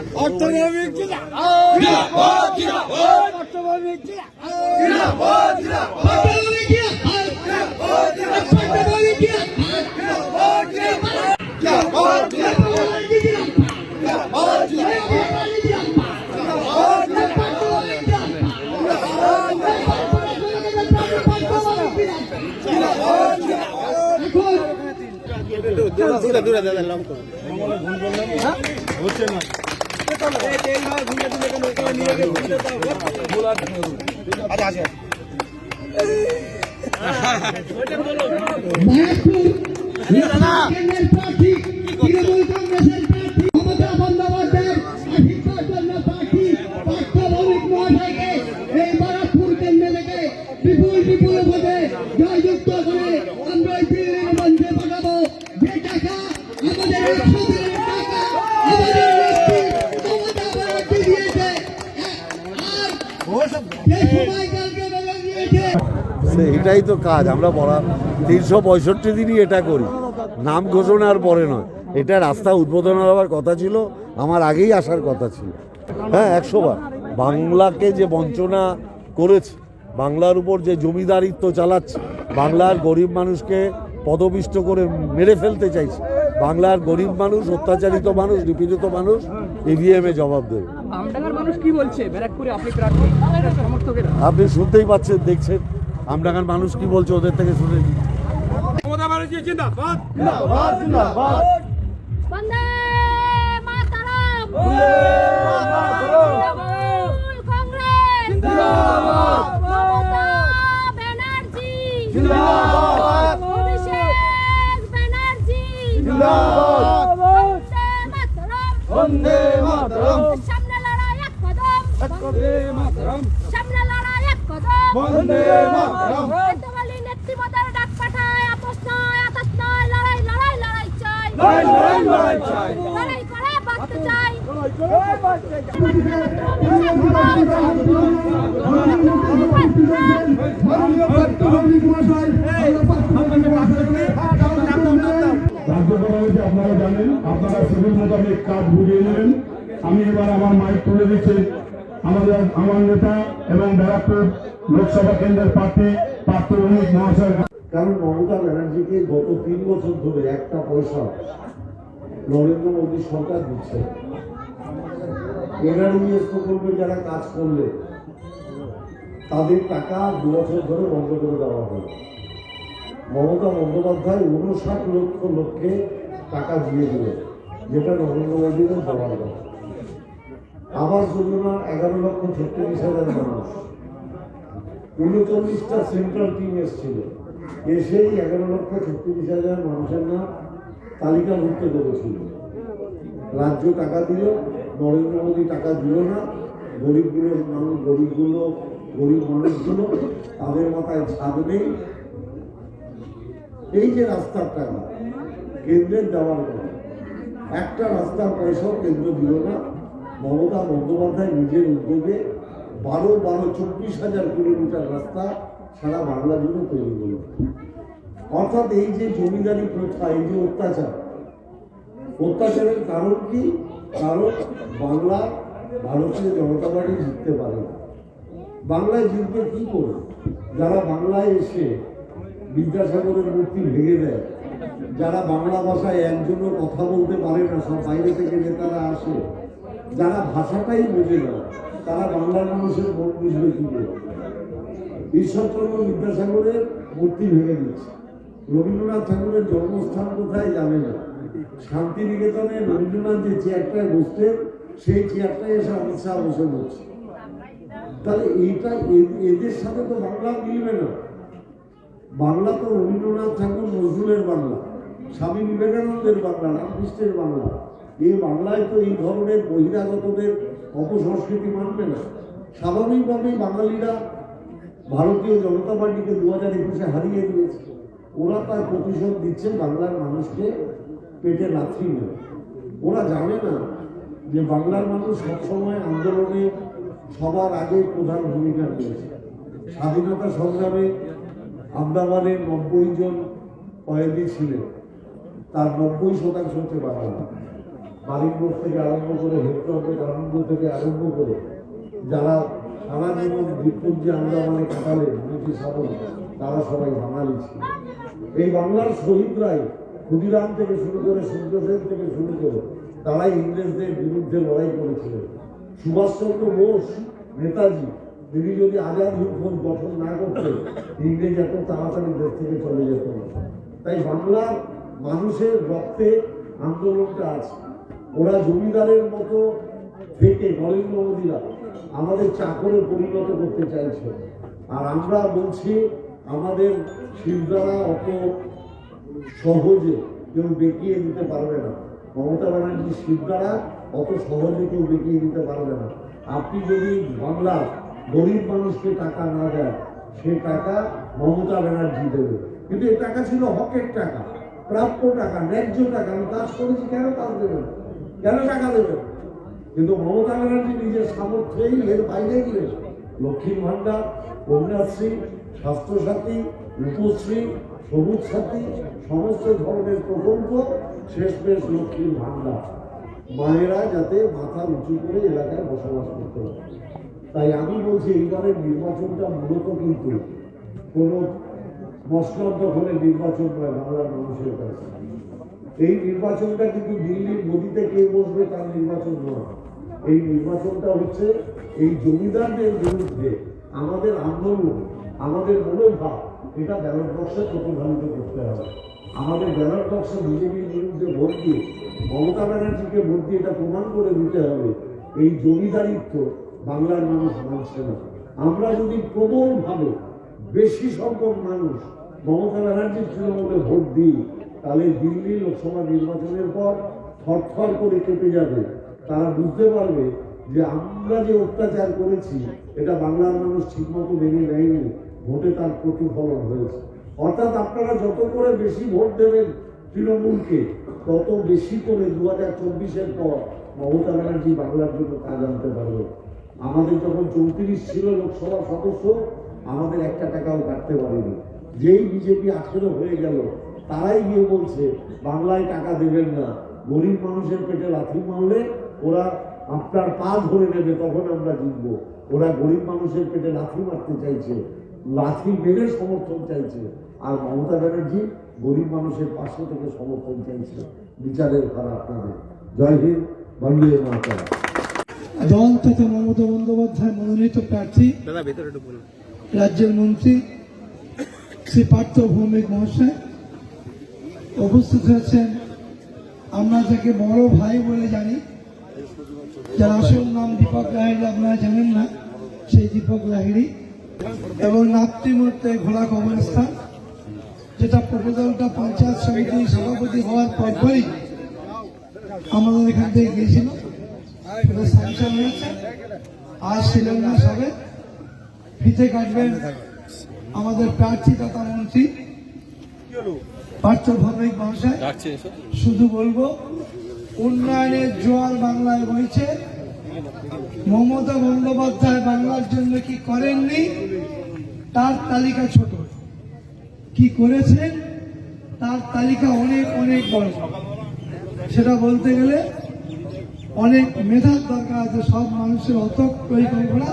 অর্থনৈতিক অর্থনৈতিক কেন্দ্রের প্রার্থী তৃণমূল কংগ্রেসের এটাই তো কাজ, আমরা বলা তিনশো পঁয়ষট্টি দিনই এটা করি। নাম ঘোষণার পরে নয়। এটা রাস্তা উদ্বোধন হওয়ার কথা ছিল, আমার আগেই আসার কথা ছিল। হ্যাঁ একশো বার বাংলাকে যে বঞ্চনা করেছে, বাংলার উপর যে জমিদারিত্ব চালাচ্ছে, বাংলার গরিব মানুষকে পদপিষ্ট করে মেরে ফেলতে চাইছে বাংলার গরিব মানুষ অত্যাচারিত মানুষ নিপীড়িত মানুষ ইভিএমে জবাব দেবে। মানুষ কি বলছে? আপনি শুনতেই পাচ্ছেন দেখছেন। আমডাঙ্গার মানুষ কি বলছে ওদের থেকে শুনে নিন। বন্দে মাতারাম তৃণমূল কংগ্রেস মমতা ব্যানার্জি অভিষেক ব্যানার্জি বন্দে মাতারাম সামনে লড়াই এক কদম সামনে লড়াই এক কদম নেত্রী নেত্রীমতার ডাক পাঠায় আপোষ নয় আতাস নয় লড়াই লড়াই লড়াই চাই লড়াই করে বাঁচতে চাই রাজ্য করা হয়েছে, আপনারা জানেন, আপনারা সেগুলো মোতাবেক কাজ বুঝিয়ে নেবেন। আমি এবার আমার মাইক তুলে দিচ্ছি। আমাদের, আমার নেতা এবং ব্যারাকপুর লোকসভা কেন্দ্রের প্রার্থী পার্থ অমিত মহাশয়। কারণ মমতা ব্যানার্জিকে গত তিন বছর ধরে একটা পয়সা নরেন্দ্র মোদী সরকার দিচ্ছে। এনআরইএস প্রকল্পে যারা কাজ করলে, তাদের টাকা দু বছর ধরে বন্ধ করে দেওয়া হয় মমতা বন্দ্যোপাধ্যায় উনষাট লক্ষ লোককে টাকা দিয়ে দিলেন। যেটা নরেন্দ্র মোদীর দেওয়ার কথা। আবাস যোজনা এগারো লক্ষ ছত্রিশ হাজার মানুষ। উনচল্লিশটা সেন্ট্রাল টিম এসেছিল। এসেই এগারো লক্ষ ছত্রিশ হাজার মানুষের নাম তালিকাভুক্ত করেছিল। রাজ্য টাকা দিল, নরেন্দ্র মোদী টাকা দিল না। গরিবগুলো মানুষ, গরিবগুলো, গরিব মানুষগুলো তাদের মাথায় ছাদ নেই। এই যে রাস্তার টাকা কেন্দ্রের দেওয়ার কথা একটা রাস্তার পয়সাও কেন্দ্র দিল না। মমতা বন্দ্যোপাধ্যায় নিজের উদ্যোগে বারো বারো চব্বিশ হাজার কিলোমিটার রাস্তা সারা বাংলা জুড়ে তৈরি করল। অর্থাৎ এই যে জমিদারি প্রথা, এই যে অত্যাচার, অত্যাচারের কারণ কি? কারণ বাংলা ভারতীয় জনতা পার্টি জিততে পারে বাংলায় জিতবে কি করে? যারা বাংলায় এসে বিদ্যাসাগরের মূর্তি ভেঙে দেয়। যারা বাংলা ভাষায় একজনও কথা বলতে পারে না, সব বাইরে থেকে নেতারা আসে। যারা ভাষাটাই বোঝে না, তারা বাংলার মানুষের মন বুঝবে কি করে ঈশ্বরচন্দ্র বিদ্যাসাগরের মূর্তি ভেঙে দিচ্ছে। রবীন্দ্রনাথ ঠাকুরের জন্মস্থান কোথায় জানে না। শান্তিনিকেতনে রবীন্দ্রনাথ যে চেয়ারটায় বসতেন সেই চেয়ারটায় এসে অমিত শাহ বসে বলছে তাহলে এইটা এদের সাথে তো বাংলা মিলবে না। বাংলা তো রবীন্দ্রনাথ ঠাকুর নজরুলের বাংলা, স্বামী বিবেকানন্দের বাংলা, রামকৃষ্ণের বাংলা। এই বাংলায় তো এই ধরনের বহিরাগতদের অপসংস্কৃতি মানবে না। স্বাভাবিকভাবেই বাঙালিরা ভারতীয় জনতা পার্টিকে দু হাজার একুশে হারিয়ে দিয়েছে। ওরা তার প্রতিশোধ দিচ্ছে বাংলার মানুষকে পেটে লাথি মেরে। ওরা জানে না যে বাংলার মানুষ সবসময় আন্দোলনে সবার আগে প্রধান ভূমিকা নিয়েছে। স্বাধীনতা সংগ্রামে আন্দামানের নব্বই জন কয়েদি ছিলেন। তার নব্বই শতাংশ হচ্ছে বাঙালি। বালিকপুর থেকে আরম্ভ করে হেমচন্দ্র আনন্দ থেকে আরম্ভ করে যারা সারা জীবন দ্বীপপুঞ্জে আন্দামানে কাটালেন, ব্রিটিশ আমলে তারা সবাই বাঙালি ছিল এই বাংলার শহীদরাই ক্ষুদিরাম থেকে শুরু করে সূর্যসেন থেকে শুরু করে তারাই ইংরেজদের বিরুদ্ধে লড়াই করেছিলেন। সুভাষচন্দ্র বোস, নেতাজি তিনি যদি আজাদ ফৌজ গঠন না করতেন ইংরেজ এত তাড়াতাড়ি দেশ থেকে চলে যেত না। তাই বাংলার মানুষের রক্তে আন্দোলনটা আছে। ওরা জমিদারের মতো থেকে নরেন্দ্র মোদীরা আমাদের চাকরে পরিণত করতে চাইছে। আর আমরা বলছি, আমাদের শিবদারা অত সহজে কেউ বেঁকিয়ে দিতে পারবে না। মমতা ব্যানার্জি শিবদারা অত সহজে কেউ বেঁকিয়ে দিতে পারবে না। আপনি যদি বাংলার গরিব মানুষকে টাকা না দেয়, সে টাকা মমতা ব্যানার্জি দেবে। কিন্তু এই টাকা ছিল হকের টাকা, প্রাপ্য টাকা, ন্যায্য টাকা। আমি কাজ করেছি, কেন কাজ দেবেন কেন টাকা দেবেন কিন্তু মমতা ব্যানার্জি নিজের সামর্থ্যেই এর বাইরে গিয়ে লক্ষ্মীর ভাণ্ডার কন্যাশ্রী স্বাস্থ্যসাথী, রূপশ্রী, সবুজ সাথী, সমস্ত ধরনের প্রকল্প শেষ পেশ লক্ষ্মীর ভাণ্ডার। মায়েরা যাতে মাথা উঁচু করে এলাকায় বসবাস করতে পারে। তাই আমি বলছি, এইবারের নির্বাচনটা মূলত কিন্তু কোনো মসলার দখলের নির্বাচন নয়, বাংলার মানুষের কাছে। এই নির্বাচনটা কিন্তু দিল্লির গদিতে কে বসবে তার নির্বাচন নয়। এই নির্বাচনটা হচ্ছে এই জমিদারদের বিরুদ্ধে আমাদের আন্দোলন, আমাদের মনোভাব, এটা ব্যালট বক্সে প্রতিফলিত করতে হবে। আমাদের ব্যালট বক্সে বিজেপির বিরুদ্ধে ভোট দিয়ে, মমতা ব্যানার্জিকে ভোট দিয়ে এটা প্রমাণ করে দিতে হবে, এই জমিদারিত্ব বাংলার মানুষ মানছে না। আমরা যদি প্রবলভাবে বেশি সংখ্যক মানুষ মমতা ব্যানার্জির তৃণমূলে ভোট দিই, তাহলে দিল্লি লোকসভা নির্বাচনের পর থরথর করে কেঁপে যাবে। তারা বুঝতে পারবে যে আমরা যে অত্যাচার করেছি, এটা বাংলার মানুষ ঠিকমতো মেনে নেয়নি। ভোটে তার প্রতিফলন হয়েছে। অর্থাৎ আপনারা যত করে বেশি ভোট দেবেন তৃণমূলকে, তত বেশি করে দু হাজার চব্বিশের পর মমতা ব্যানার্জি বাংলার জন্য কাজ আনতে পারবে। আমাদের যখন চৌত্রিশ ছিল লোকসভা সদস্য, আমাদের একটা টাকাও কাটতে পারেনি। যেই বিজেপি আঠেরো হয়ে গেল, তারাই গিয়ে বলছে, বাংলায় টাকা দেবেন না। গরিব মানুষের পেটে লাথি মারলে ওরা আপনার পা ধরে নেবে, তখন আমরা জিতব। ওরা গরিব মানুষের পেটে লাথি মারতে চাইছে। লাথি মেরে সমর্থন চাইছে। আর মমতা ব্যানার্জি গরিব মানুষের পাশে থেকে সমর্থন চাইছে। বিচারের ঘর আপনাদের। জয় হিন্দ, বন্দে মাতা দল তথা মমতা বন্দ্যোপাধ্যায় মনোনীত প্রার্থী রাজ্যের মন্ত্রী শ্রী পার্থ ভৌমিক মহাশয়। উপস্থিত হয়েছেন আমরা যাকে বড় ভাই বলে জানি। যার আসল নাম দীপক লাহিড়ি আপনারা জানেন না সেই দীপক লাহিড়ি। এবং নাপ্তিমূর্তে ঘোড়া কবরস্থান যেটা প্রপোজালটা পঞ্চায়েত সমিতির সভাপতি হওয়ার পরপরই আমাদের এখান থেকে গিয়েছিল। সেটা স্যাংশন হয়েছে। আজ শিলান্যাস হবে ফিতে কাটবেন আমাদের প্রার্থী তথা মন্ত্রী পার্থ ভৌমিক মহাশয়, শুধু বলব উন্নয়নের জোয়ার বাংলায় বইছে। মমতা বন্দ্যোপাধ্যায় বাংলার জন্য কি করেননি? তার তালিকা ছোট। কি করেছেন? তার তালিকা অনেক অনেক বড়। সেটা বলতে গেলে অনেক মেধার দরকার আছে, সব মানুষের অত পরিকল্পনা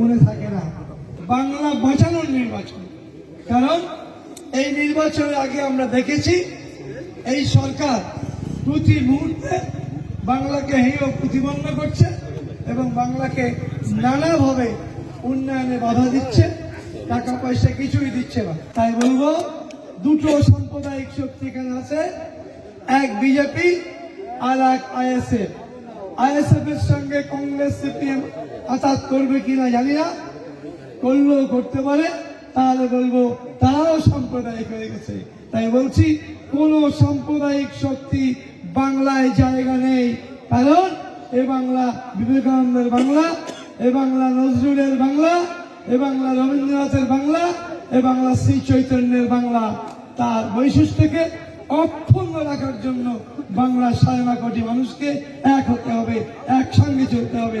মনে থাকে না। বাংলা বাঁচানোর নির্বাচন। কারণ এই নির্বাচনের আগে আমরা দেখেছি, এই সরকার প্রতি মুহূর্তে বাংলাকে হেয় প্রতিবন্ধ করছে এবং বাংলাকে নানাভাবে উন্নয়নে বাধা দিচ্ছে টাকা পয়সা কিছুই দিচ্ছে না। তাই বলব, দুটো সাম্প্রদায়িক শক্তি এখানে আছে, এক বিজেপি আর এক আইএসএফ। আইএসএফ এর সঙ্গে কংগ্রেস, সিপিএম আঘাত করবে কিনা জানি না। করলেও করতে পারে তাহলে বলব তারাও সাম্প্রদায়িক হয়ে গেছে। তাই বলছি, কোন সাম্প্রদায়িক শক্তি বাংলায় জায়গা নেই। কারণ এ বাংলা বিবেকানন্দের বাংলা, এ বাংলা নজরুলের বাংলা, এ বাংলা রবীন্দ্রনাথের বাংলা, এ বাংলা শ্রী চৈতন্যের বাংলা। তার বৈশিষ্ট্যকে অক্ষুণ্ণ রাখার জন্য বাংলার সাড়ে কোটি মানুষকে এক হতে হবে একসঙ্গে চলতে হবে।